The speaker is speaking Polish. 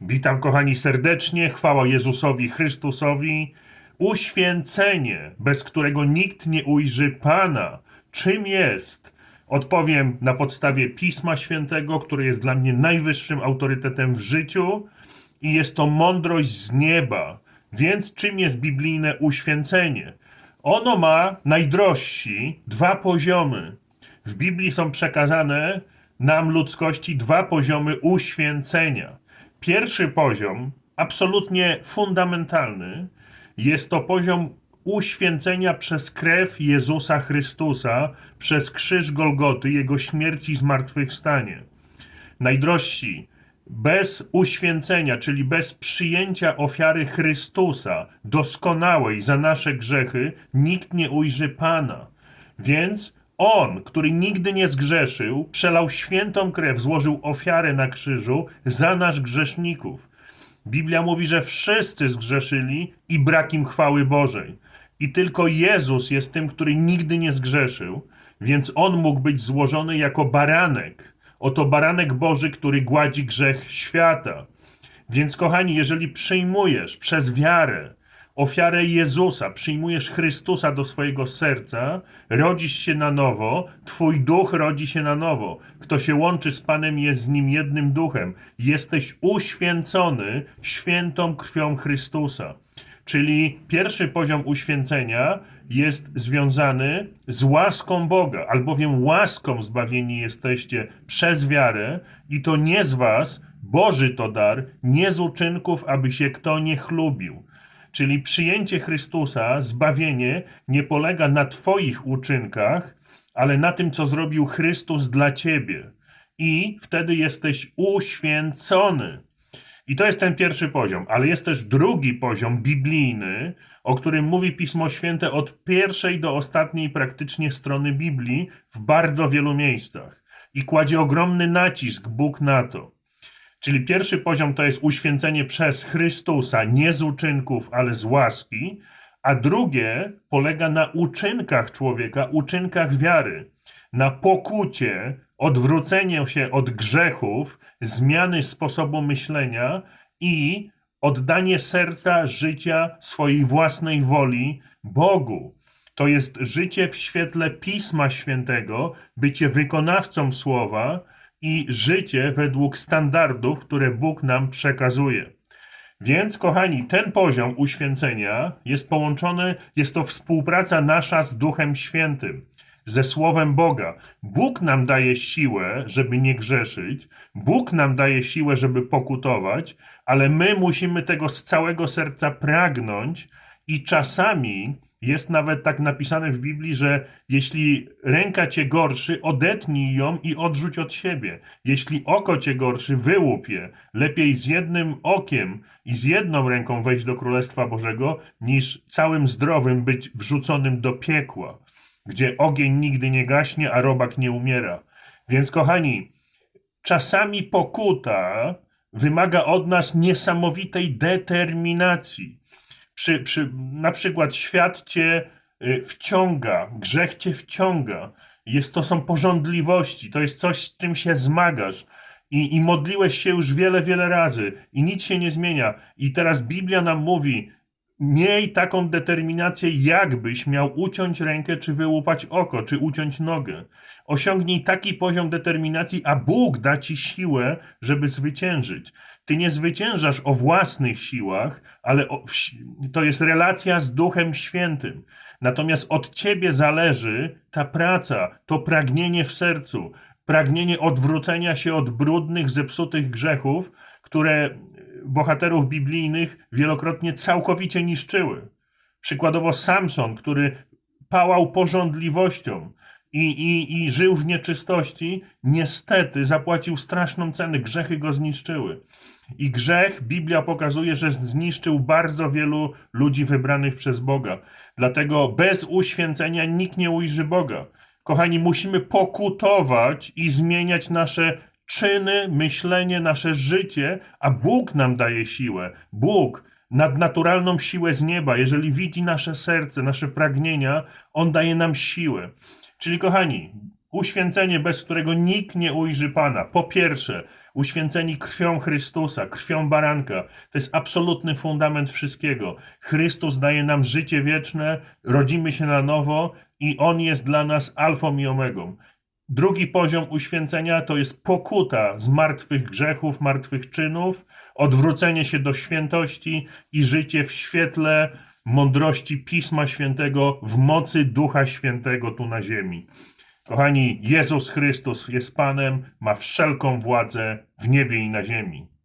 Witam kochani serdecznie, chwała Jezusowi Chrystusowi. Uświęcenie, bez którego nikt nie ujrzy Pana. Czym jest? Odpowiem na podstawie Pisma Świętego, które jest dla mnie najwyższym autorytetem w życiu i jest to mądrość z nieba. Więc czym jest biblijne uświęcenie? Ono ma najdrożsi dwa poziomy. W Biblii są przekazane nam ludzkości dwa poziomy uświęcenia. Pierwszy poziom, absolutnie fundamentalny, jest to poziom uświęcenia przez krew Jezusa Chrystusa, przez krzyż Golgoty, Jego śmierci i zmartwychwstanie. Najdrożsi, bez uświęcenia, czyli bez przyjęcia ofiary Chrystusa, doskonałej za nasze grzechy, nikt nie ujrzy Pana. Więc On, który nigdy nie zgrzeszył, przelał świętą krew, złożył ofiarę na krzyżu za nasz grzeszników. Biblia mówi, że wszyscy zgrzeszyli i brak im chwały Bożej. I tylko Jezus jest tym, który nigdy nie zgrzeszył, więc On mógł być złożony jako baranek. Oto baranek Boży, który gładzi grzech świata. Więc kochani, jeżeli przyjmujesz przez wiarę ofiarę Jezusa, przyjmujesz Chrystusa do swojego serca, rodzisz się na nowo, twój duch rodzi się na nowo. Kto się łączy z Panem jest z nim jednym duchem. Jesteś uświęcony świętą krwią Chrystusa. Czyli pierwszy poziom uświęcenia jest związany z łaską Boga, albowiem łaską zbawieni jesteście przez wiarę i to nie z was, Boży to dar, nie z uczynków, aby się kto nie chlubił. Czyli przyjęcie Chrystusa, zbawienie nie polega na Twoich uczynkach, ale na tym, co zrobił Chrystus dla Ciebie. I wtedy jesteś uświęcony. I to jest ten pierwszy poziom, ale jest też drugi poziom biblijny, o którym mówi Pismo Święte od pierwszej do ostatniej praktycznie strony Biblii w bardzo wielu miejscach. I kładzie ogromny nacisk Bóg na to. Czyli pierwszy poziom to jest uświęcenie przez Chrystusa, nie z uczynków, ale z łaski, a drugie polega na uczynkach człowieka, uczynkach wiary, na pokucie, odwróceniu się od grzechów, zmiany sposobu myślenia i oddanie serca, życia, swojej własnej woli Bogu. To jest życie w świetle Pisma Świętego, bycie wykonawcą słowa i życie według standardów, które Bóg nam przekazuje. Więc, kochani, ten poziom uświęcenia jest połączony, jest to współpraca nasza z Duchem Świętym, ze Słowem Boga. Bóg nam daje siłę, żeby nie grzeszyć, Bóg nam daje siłę, żeby pokutować, ale my musimy tego z całego serca pragnąć i czasami jest nawet tak napisane w Biblii, że jeśli ręka cię gorszy, odetnij ją i odrzuć od siebie. Jeśli oko cię gorszy, wyłup je. Lepiej z jednym okiem i z jedną ręką wejść do Królestwa Bożego, niż całym zdrowym być wrzuconym do piekła, gdzie ogień nigdy nie gaśnie, a robak nie umiera. Więc kochani, czasami pokuta wymaga od nas niesamowitej determinacji przy, przy, na przykład świat cię y, wciąga, grzech cię wciąga. Jest, to są porządliwości, to jest coś, z czym się zmagasz. I, I modliłeś się już wiele, wiele razy i nic się nie zmienia. I teraz Biblia nam mówi, miej taką determinację, jakbyś miał uciąć rękę, czy wyłupać oko, czy uciąć nogę. Osiągnij taki poziom determinacji, a Bóg da ci siłę, żeby zwyciężyć. Ty nie zwyciężasz o własnych siłach, ale o, to jest relacja z Duchem Świętym. Natomiast od ciebie zależy ta praca, to pragnienie w sercu, pragnienie odwrócenia się od brudnych, zepsutych grzechów, które bohaterów biblijnych wielokrotnie całkowicie niszczyły. Przykładowo Samson, który pałał porządliwością i, i, i żył w nieczystości, niestety zapłacił straszną cenę. Grzechy go zniszczyły. I grzech, Biblia pokazuje, że zniszczył bardzo wielu ludzi wybranych przez Boga. Dlatego bez uświęcenia nikt nie ujrzy Boga. Kochani, musimy pokutować i zmieniać nasze czyny, myślenie, nasze życie, a Bóg nam daje siłę. Bóg, nadnaturalną siłę z nieba, jeżeli widzi nasze serce, nasze pragnienia, On daje nam siłę. Czyli kochani, Uświęcenie, bez którego nikt nie ujrzy Pana. Po pierwsze, uświęceni krwią Chrystusa, krwią baranka. To jest absolutny fundament wszystkiego. Chrystus daje nam życie wieczne, rodzimy się na nowo i On jest dla nas alfą i omegą. Drugi poziom uświęcenia to jest pokuta z martwych grzechów, martwych czynów, odwrócenie się do świętości i życie w świetle mądrości Pisma Świętego, w mocy Ducha Świętego tu na ziemi. Kochani, Jezus Chrystus jest Panem, ma wszelką władzę w niebie i na ziemi.